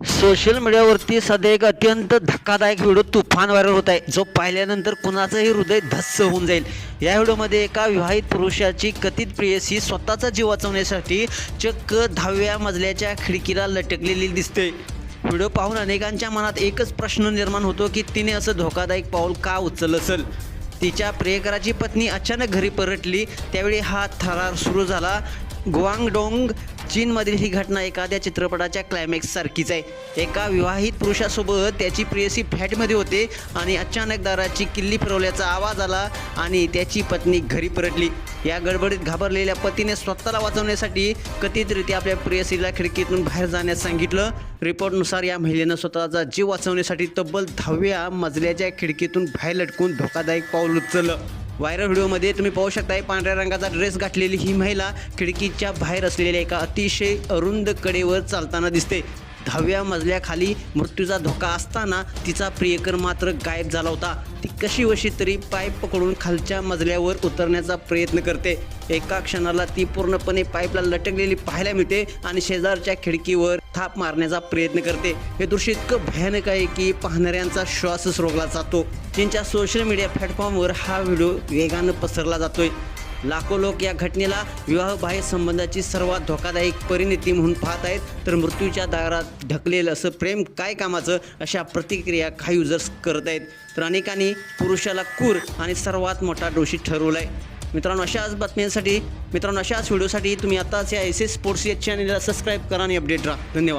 Social मीडियावरती सध्या एक अत्यंत धक्कादायक व्हिडिओ तुफान व्हायरल होत आहे. जो पाहिल्यानंतर कुणाचंही हृदय धस्स होऊन जाईल. या व्हिडिओमध्ये एका विवाहित पुरुषाची कथित प्रेयसी स्वतःचा जीव वाचवण्यासाठी चक्क दहाव्या मजल्याच्या खिडकीला लटकलेली दिसते. व्हिडिओ पाहून अनेकांच्या मनात एकच प्रश्न निर्माण होतो की तिने असं धोकादायक पाऊल का उचललं असेल? तिच्या प्रियकराची पत्नी अचानक घरी परतली. त्यावेळी हा थरार सुरू झाला. गुआंगडोंग चीनमधील ही घटना एखाद्या चित्रपटाच्या क्लायमॅक्स सारखीच आहे. एका विवाहित पुरुषासोबत त्याची प्रेयसी फ्लॅटमध्ये होते आणि अचानक दाराची किल्ली फिरवल्याचा आवाज आला आणि त्याची पत्नी घरी परतली. या गडबडीत घाबरलेल्या पतीने स्वतःला वाचवण्यासाठी कथितरित्या आपल्या प्रेयसीला खिडकीतून बाहेर जाण्यास सांगितलं. रिपोर्टनुसार या महिलेनं स्वतःचा जीव वाचवण्यासाठी तब्बल दहाव्या मजल्याच्या खिडकीतून बाहेर लटकून धोकादायक पाऊल उचललं. व्हायरल व्हिडिओमध्ये तुम्ही पाहू शकताय पांढऱ्या रंगाचा ड्रेस घातलेली ही महिला खिडकीच्या बाहेर असलेल्या एका अतिशय अरुंद कडेवर चालताना दिसते. दहाव्या मजल्याखाली मृत्यूचा धोका असताना तिचा प्रियकर मात्र गायब झाला होता. कशी वशी तरी पाईप पकडून खालच्या मजल्यावर उतरण्याचा प्रयत्न करते. एका क्षणाला ती पूर्णपणे पाईपला लटकलेली पाहायला मिळते आणि शेजारच्या खिडकीवर थाप मारण्याचा प्रयत्न करते. हे दृश्य इतकं भयानक आहे की पाहणाऱ्यांचा श्वासच रोखला जातो. चीनच्या सोशल मीडिया प्लॅटफॉर्मवर हा व्हिडिओ वेगानं पसरला जातोय. लाखो लोक या घटनेला विवाहबाह्य संबंधाची सर्वात धोकादायक परिणिती म्हणून पाहत आहेत. तर मृत्यूच्या दारात ढकलेलं असं प्रेम काय कामाचं अशा प्रतिक्रिया काही युजर्स करत आहेत. तर अनेकांनी पुरुषाला कूर आणि सर्वात मोठा दोषी ठरवला आहे मित्रांनो अशाच बातम्यांसाठी मित्रांनो अशाच व्हिडिओसाठी तुम्ही आताच या एस एस स्पोर्ट्स या चॅनलला सबस्क्राईब करा आणि अपडेट राहा. धन्यवाद.